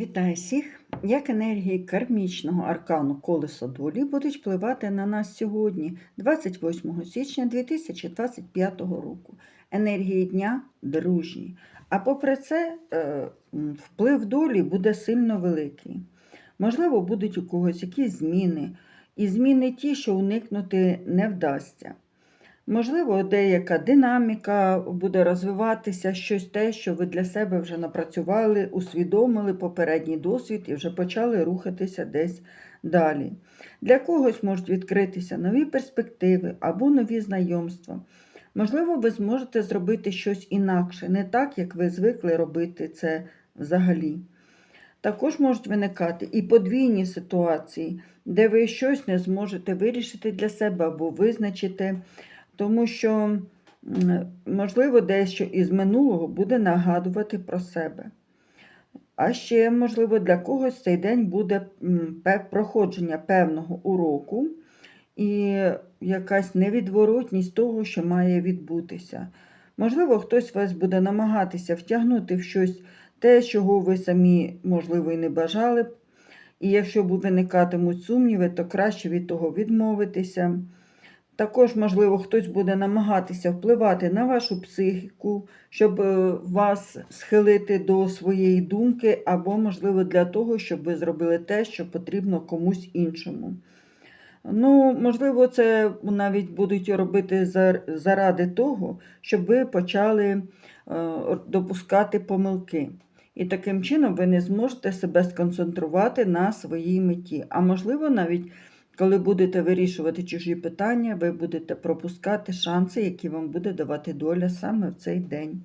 Вітаю всіх! Як енергії кармічного аркану колесо долі будуть впливати на нас сьогодні, 28 січня 2025 року. Енергії дня дружні. А попри це, е, вплив долі буде сильно великий. Можливо, будуть у когось якісь зміни, і зміни ті, що уникнути не вдасться. Можливо, деяка динаміка буде розвиватися, щось те, що ви для себе вже напрацювали, усвідомили попередній досвід і вже почали рухатися десь далі. Для когось можуть відкритися нові перспективи або нові знайомства. Можливо, ви зможете зробити щось інакше, не так, як ви звикли робити це взагалі. Також можуть виникати і подвійні ситуації, де ви щось не зможете вирішити для себе або визначити тому що, можливо, дещо із минулого буде нагадувати про себе. А ще, можливо, для когось цей день буде проходження певного уроку і якась невідворотність того, що має відбутися. Можливо, хтось вас буде намагатися втягнути в щось те, чого ви самі, можливо, і не бажали б. І якщо виникатимуть сумніви, то краще від того відмовитися. Також, можливо, хтось буде намагатися впливати на вашу психіку, щоб е, вас схилити до своєї думки, або, можливо, для того, щоб ви зробили те, що потрібно комусь іншому. Ну, можливо, це навіть будуть робити заради того, щоб ви почали е, допускати помилки. І таким чином ви не зможете себе сконцентрувати на своїй меті. А можливо, навіть коли будете вирішувати чужі питання, ви будете пропускати шанси, які вам буде давати доля саме в цей день.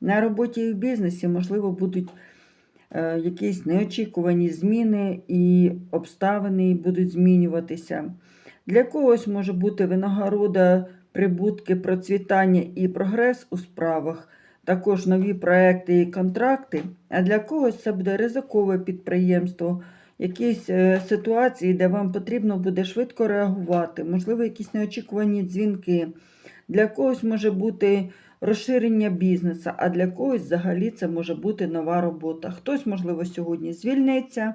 На роботі і в бізнесі, можливо, будуть е, якісь неочікувані зміни і обставини будуть змінюватися. Для когось може бути винагорода, прибутки, процвітання і прогрес у справах, також нові проекти і контракти, а для когось це буде ризикове підприємство якісь е, ситуації, де вам потрібно буде швидко реагувати, можливо, якісь неочікувані дзвінки. Для когось може бути розширення бізнесу, а для когось взагалі це може бути нова робота. Хтось, можливо, сьогодні звільниться,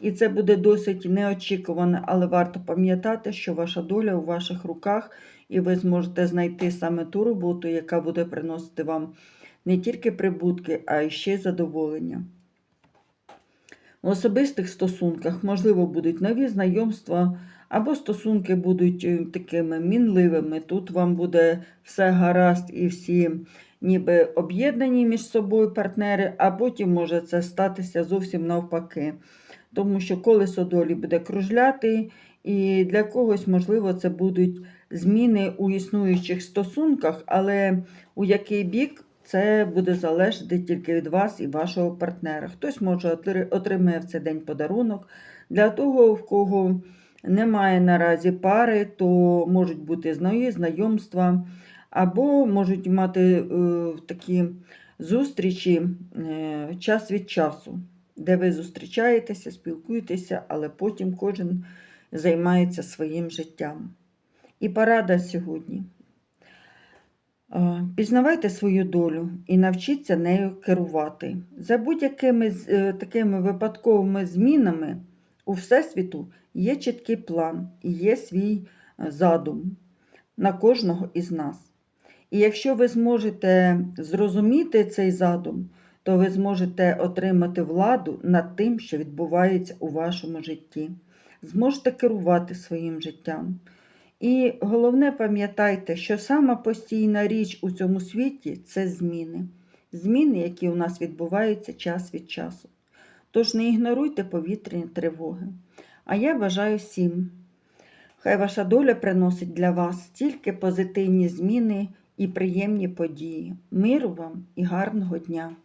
і це буде досить неочікувано, але варто пам'ятати, що ваша доля у ваших руках, і ви зможете знайти саме ту роботу, яка буде приносити вам не тільки прибутки, а й ще й задоволення. В особистих стосунках, можливо, будуть нові знайомства, або стосунки будуть е, такими мінливими. Тут вам буде все гаразд і всі ніби об'єднані між собою партнери, а потім може це статися зовсім навпаки. Тому що колесо долі буде кружляти, і для когось, можливо, це будуть зміни у існуючих стосунках, але у який бік це буде залежати тільки від вас і вашого партнера. Хтось може отримає в цей день подарунок. Для того, в кого немає наразі пари, то можуть бути знайомства, або можуть мати е, такі зустрічі е, час від часу, де ви зустрічаєтеся, спілкуєтеся, але потім кожен займається своїм життям. І порада сьогодні. Е, Пізнавайте свою долю і навчіться нею керувати. За будь-якими е, такими випадковими змінами у Всесвіту є чіткий план і є свій е, задум на кожного із нас. І якщо ви зможете зрозуміти цей задум, то ви зможете отримати владу над тим, що відбувається у вашому житті. Зможете керувати своїм життям. І головне, пам'ятайте, що сама постійна річ у цьому світі це зміни. Зміни, які у нас відбуваються час від часу. Тож не ігноруйте повітряні тривоги. А я бажаю всім. Хай ваша доля приносить для вас тільки позитивні зміни і приємні події. Миру вам і гарного дня!